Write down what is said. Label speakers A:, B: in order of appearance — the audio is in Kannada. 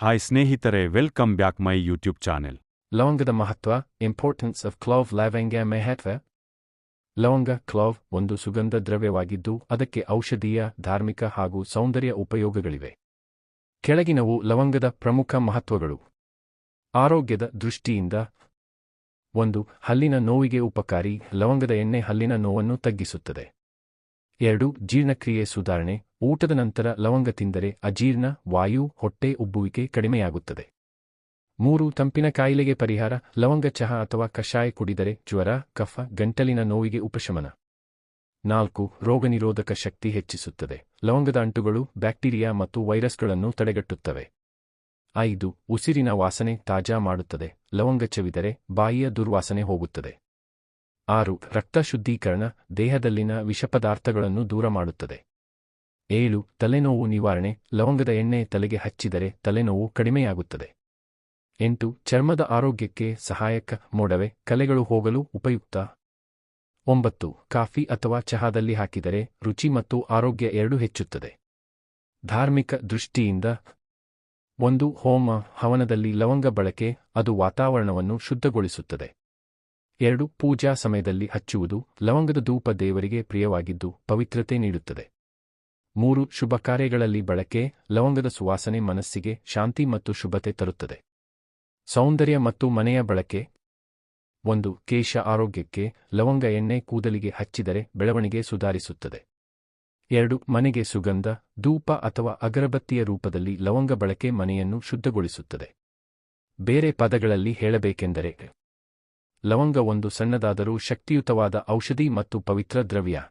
A: ಹಾಯ್ ಸ್ನೇಹಿತರೆ welcome back my YouTube channel
B: ಲವಂಗದ ಮಹತ್ವ ಇಂಪಾರ್ಟೆನ್ಸ್ ಆಫ್ ಕ್ಲೋವ್ ಲ್ಯಾವೆಂಗ ಮೆಹತ್ವ ಲವಂಗ ಕ್ಲೋವ್ ಒಂದು ಸುಗಂಧ ದ್ರವ್ಯವಾಗಿದ್ದು, ಅದಕ್ಕೆ ಔಷಧೀಯ, ಧಾರ್ಮಿಕ ಹಾಗೂ ಸೌಂದರ್ಯ ಉಪಯೋಗಗಳಿವೆ. ಕೆಳಗಿನವು ಲವಂಗದ ಪ್ರಮುಖ ಮಹತ್ವಗಳು. ಆರೋಗ್ಯದ ದೃಷ್ಟಿಯಿಂದ. ಒಂದು, ಹಲ್ಲಿನ ನೋವಿಗೆ ಉಪಕಾರಿ, ಲವಂಗದ ಎಣ್ಣೆ ಹಲ್ಲಿನ ನೋವನ್ನು ತಗ್ಗಿಸುತ್ತದೆ. ಎರಡು, ಜೀರ್ಣಕ್ರಿಯೆ ಸುಧಾರಣೆ ಊಟದ ನಂತರ ಲವಂಗ ತಿಂದರೆ ಅಜೀರ್ಣ, ವಾಯು, ಹೊಟ್ಟೆ, ಉಬ್ಬುವಿಕೆ ಕಡಿಮೆಯಾಗುತ್ತದೆ. ಮೂರು, ತಂಪಿನ ಕಾಯಿಲೆಗೆ ಪರಿಹಾರ, ಲವಂಗ ಚಹಾ ಅಥವಾ ಕಷಾಯ ಕುಡಿದರೆ ಜ್ವರ, ಕಫ, ಗಂಟಲಿನ ನೋವಿಗೆ ಉಪಶಮನ. ನಾಲ್ಕು, ರೋಗನಿರೋಧಕ ಶಕ್ತಿ ಹೆಚ್ಚಿಸುತ್ತದೆ. ಲವಂಗದ ಅಂಟುಗಳು, ಬ್ಯಾಕ್ಟೀರಿಯಾ ಮತ್ತು ವೈರಸ್ಗಳನ್ನು ತಡೆಗಟ್ಟುತ್ತವೆ. ಐದು, ಉಸಿರಿನ ವಾಸನೆ ತಾಜಾ ಮಾಡುತ್ತದೆ. ಲವಂಗ ಚವಿದರೆ ಬಾಯಿಯ ದುರ್ವಾಸನೆ ಹೋಗುತ್ತದೆ. ಆರು, ರಕ್ತ ಶುದ್ಧೀಕರಣ ದೇಹದಲ್ಲಿನ ವಿಷಪದಾರ್ಥಗಳನ್ನು ದೂರ ಮಾಡುತ್ತದೆ. ಏಳು, ತಲೆನೋವು ನಿವಾರಣೆ, ಲವಂಗದ ಎಣ್ಣೆ ತಲೆಗೆ ಹಚ್ಚಿದರೆ ತಲೆನೋವು ಕಡಿಮೆಯಾಗುತ್ತದೆ. ಎಂಟು, ಚರ್ಮದ ಆರೋಗ್ಯಕ್ಕೆ ಸಹಾಯಕ, ಮೋಡವೆ, ಕಲೆಗಳು ಹೋಗಲು ಉಪಯುಕ್ತ. ಒಂಬತ್ತು, ಕಾಫಿ ಅಥವಾ ಚಹಾದಲ್ಲಿ ಹಾಕಿದರೆ ರುಚಿ ಮತ್ತು ಆರೋಗ್ಯ ಎರಡೂ ಹೆಚ್ಚುತ್ತದೆ. ಧಾರ್ಮಿಕ ದೃಷ್ಟಿಯಿಂದ ಒಂದು, ಹೋಮ, ಹವನದಲ್ಲಿ ಲವಂಗ ಬಳಕೆ, ಅದು ವಾತಾವರಣವನ್ನು ಶುದ್ಧಗೊಳಿಸುತ್ತದೆ. ಎರಡು, ಪೂಜಾ ಸಮಯದಲ್ಲಿ ಹಚ್ಚುವುದು, ಲವಂಗದ ಧೂಪ ದೇವರಿಗೆ ಪ್ರಿಯವಾಗಿದ್ದು ಪವಿತ್ರತೆ ನೀಡುತ್ತದೆ. ಮೂರು ಶುಭ ಕಾರ್ಯಗಳಲ್ಲಿ ಬಳಕೆ, ಲವಂಗದ ಸುವಾಸನೆ ಮನಸ್ಸಿಗೆ ಶಾಂತಿ ಮತ್ತು ಶುಭತೆ ತರುತ್ತದೆ. ಸೌಂದರ್ಯ ಮತ್ತು ಮನೆಯ ಬಳಕೆ. ಒಂದು, ಕೇಶ ಆರೋಗ್ಯಕ್ಕೆ ಲವಂಗ ಎಣ್ಣೆ ಕೂದಲಿಗೆ ಹಚ್ಚಿದರೆ ಬೆಳವಣಿಗೆ ಸುಧಾರಿಸುತ್ತದೆ. ಎರಡು, ಮನೆಗೆ ಸುಗಂಧ, ಧೂಪ ಅಥವಾ ಅಗರಬತ್ತಿಯ ರೂಪದಲ್ಲಿ ಲವಂಗ ಬಳಕೆ ಮನೆಯನ್ನು ಶುದ್ಧಗೊಳಿಸುತ್ತದೆ. ಬೇರೆ ಪದಗಳಲ್ಲಿ ಹೇಳಬೇಕೆಂದರೆ, ಲವಂಗ ಒಂದು ಸಣ್ಣದಾದರೂ ಶಕ್ತಿಯುತವಾದ ಔಷಧಿ ಮತ್ತು ಪವಿತ್ರ ದ್ರವ್ಯ.